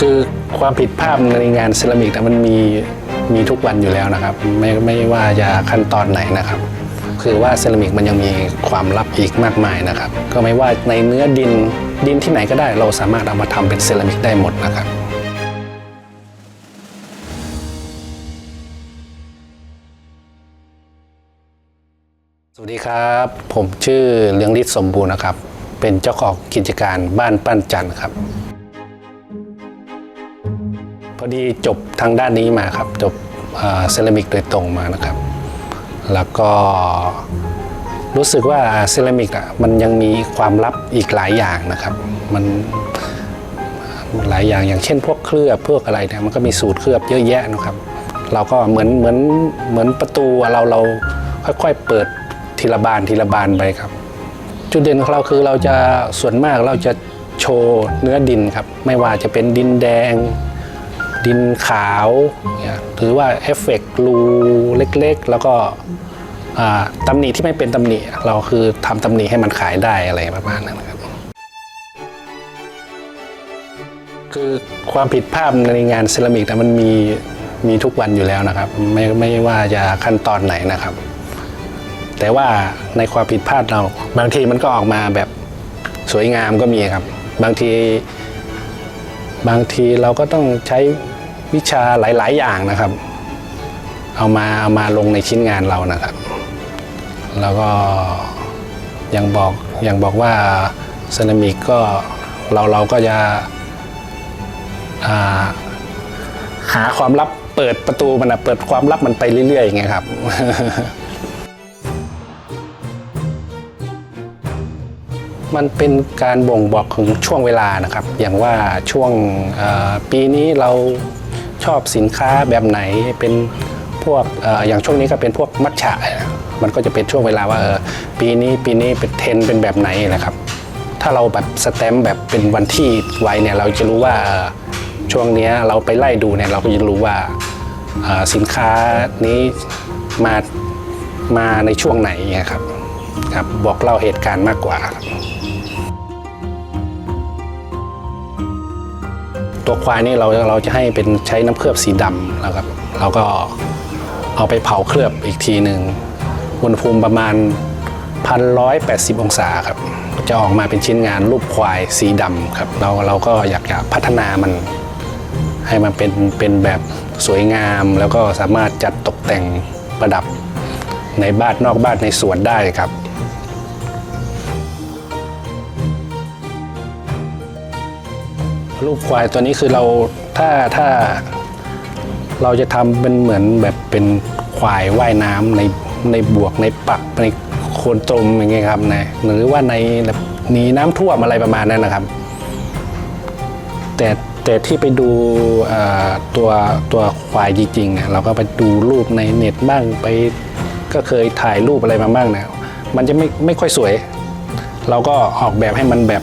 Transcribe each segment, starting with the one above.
คือความผิดพลาดในงานเซรามิกนะมันมีมีทุกวันอยู่แล้วนะครับ ไม่ไม่ว่าจะขั้นตอนไหนนะครับ คือว่าเซรามิกมันยังมีความลับอีกมากมายนะครับ ก็ไม่ว่าในเนื้อดินดินที่ไหนก็ได้ เราสามารถเอามาทำเป็นเซรามิกได้หมดนะครับสวัสดีครับ ผมชื่อเลืองฤทธิ์สมบูรณ์นะครับ เป็นเจ้าของกิจการบ้านปั้นจันทร์ครับ พอดีจบทางด้านนี้มาครับ จบเซรามิกโดยตรงมานะครับ แล้วก็รู้สึกว่าเซรามิกอะมันยังมีความลับอีกหลายอย่างนะครับ มันหลายอย่างอย่างเช่น พวกเคลือบพวกอะไรเนี่ยมันก็มีสูตรเคลือบเยอะแยะนะครับ เราก็เหมือนเหมือนเหมือนประตูเราเราค่อยๆเปิดทีละบานทีละบานไปครับ จุดเด่นของเราคือเราจะส่วนมากเราจะโชว์เนื้อดินครับ ไม่ว่าจะเป็นดินแดง ดินขาวหรือว่าเอฟเฟกต์รูเล็กๆ แล้วก็ตำหนิที่ไม่เป็นตำหนิเราคือทำตำหนิให้มันขายได้อะไรประมาณนั้นครับคือความผิดพลาดในงานเซรามิกนะมันมีมีทุกวันอยู่แล้วนะครับ ไม่ไม่ว่าจะขั้นตอนไหนนะครับ แต่ว่าในความผิดพลาดเรา บางทีมันก็ออกมาแบบสวยงามก็มีครับ บางที บางทีเราก็ต้องใช้ วิชาหลาย ๆ อย่างนะครับ เอามาเอามาลงในชิ้นงานเรานะครับ แล้วก็ยังบอกยังบอกว่าเซรามิกก็เราเราก็จะาหาความลับเปิดประตูมันนะเปิดความลับมันไปเรื่อยๆอย่างเงี้ยครับมันเป็นการบ่งบอกของช่วงเวลานะครับ อย่างว่าช่วงปีนี้เรา ชอบสินค้าแบบไหนเป็นพวกออย่างช่วงนี้ก็เป็นพวกมัทฉะมันก็จะเป็นช่วงเวลาว่าออปีนี้ปีนี้เป็นเทรนเป็นแบบไหนนะครับ ถ้าเราแบบสแตมป์แบบเป็นวันที่ไว้เนี่ยเราจะรู้ว่าช่วงนี้เราไปไล่ดูเนี่ยเราก็จะรู้ว่าสินค้านี้มามาในช่วงไหนเงี้ยครับครับบอกเล่าเหตุการณ์มากกว่าครับ ตัวควายนี่เราเราจะให้เป็นใช้น้ำเคลือบสีดำแล้วครับเราก็เอาไปเผาเคลือบอีกทีหนึ่งอุณหภูมิประมาณ 1,180 องศาครับจะออกมาเป็นชิ้นงานรูปควายสีดำครับเราเราก็อยากจะพัฒนามัน ให้มันเป็นเป็นแบบสวยงาม แล้วก็สามารถจัดตกแต่งประดับในบ้านนอกบ้านในสวนได้ครับ รูปควายตัวนี้คือเราถ้าถ้า เราจะทำเป็นเหมือนแบบเป็นควายว่ายน้ำในในบวกในปักในโคนตมอย่างเงี้ยครับนะหรือว่าในแบบหนีน้ำท่วมอะไรประมาณนั้นนะครับ แต่แต่ที่ไปดูตัวตัวควายจริงๆเนี่ยเราก็ไปดูรูปในเน็ตบ้างไปก็เคยถ่ายรูปอะไรมาบ้างเนี่ยมันจะไม่ไม่ค่อยสวย เราก็ออกแบบให้มันแบบ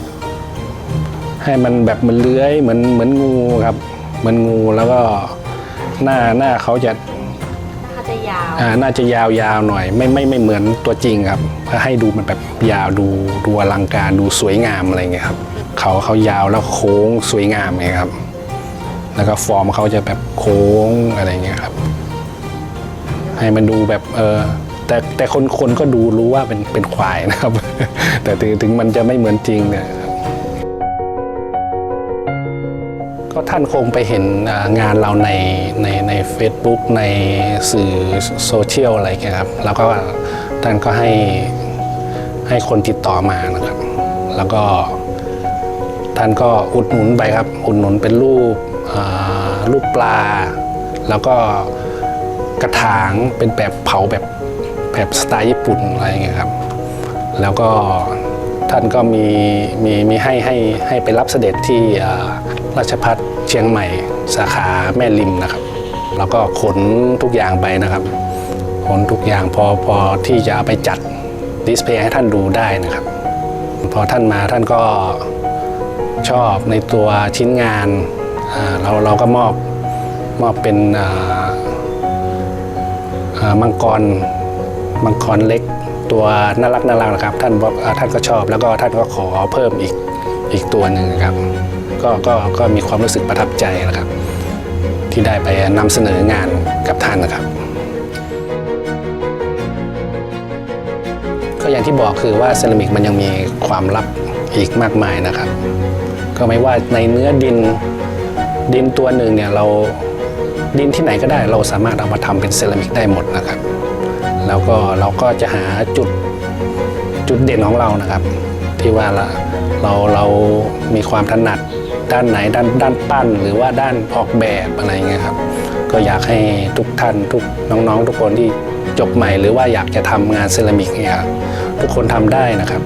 ให้มันแบบมันเลื้อยเหมือนเหมือนงูครับเหมือนงูแล้วก็หน้าหน้าเขาจะน่าจะยาวอ่าน่าจะยาวๆหน่อย ไม่ไม่ไม่เหมือนตัวจริงครับเพื่อให้ดูมันแบบยาวดูดูอลังการดูสวยงามอะไรเงี้ยครับเขาเขายาวแล้วโค้งสวยงามไงครับ แล้วก็ฟอร์มเขาจะแบบโค้งอะไรเงี้ยครับ ให้มันดูแบบเออแต่แต่คนคนก็ดูรู้ว่าเป็นเป็นควายนะครับ แต่ถึงถึงมันจะไม่เหมือนจริงเนี่ย ก็ท่านคงไปเห็นงานเราในในใน Facebook ในสื่อโซเชียลอะไรเงี้ยครับ แล้วก็ท่านก็ให้ให้คนติดต่อมานะครับ แล้วก็ท่านก็อุดหนุนไปครับ อุดหนุนเป็นรูปรูปปลา แล้วก็กระถางเป็นแบบเผาแบบแบบสไตล์ญี่ปุ่นอะไรเงี้ยครับ แล้วก็ท่านก็มีมีมีให้ให้ให้ไปรับเสด็จที่ ราชพัฒเชียงใหม่ สาขาแม่ริมนะครับ แล้วก็ขนทุกอย่างไปนะครับ ขนทุกอย่างพอพอที่จะเอาไปจัดดิสเพย์ให้ท่านดูได้นะครับ พอท่านมาท่านก็ชอบในตัวชิ้นงานเราเราก็มอบมอบเป็นมังกรมังกรเล็กตัวน่ารักน่ารักนะครับ ท่านบอกท่านก็ชอบแล้วก็ท่านก็ขอเพิ่มอีกอีกตัวหนึ่งครับ ก็ก็ก็มีความรู้สึกประทับใจนะครับ ที่ได้ไปนำเสนองานกับท่านนะครับ ก็อย่างที่บอกคือว่าเซรามิกมันยังมีความลับอีกมากมายนะครับ ก็ไม่ว่าในเนื้อดินดินตัวหนึ่งเนี่ยเราดินที่ไหนก็ได้เราสามารถเอามาทำเป็นเซรามิกได้หมดนะครับ แล้วก็เราก็จะหาจุดจุดเด่นของเรานะครับ ที่ว่าเราเราเรามีความถนัด ด้านไหนด้านด้านปั้น หรือว่าด้านออกแบบอะไรเงี้ยครับ ก็อยากให้ทุกท่านทุกน้องๆ ทุกคนที่จบใหม่ หรือว่าอยากจะทำงานเซรามิกเนี่ยครับทุกคนทำได้นะครับ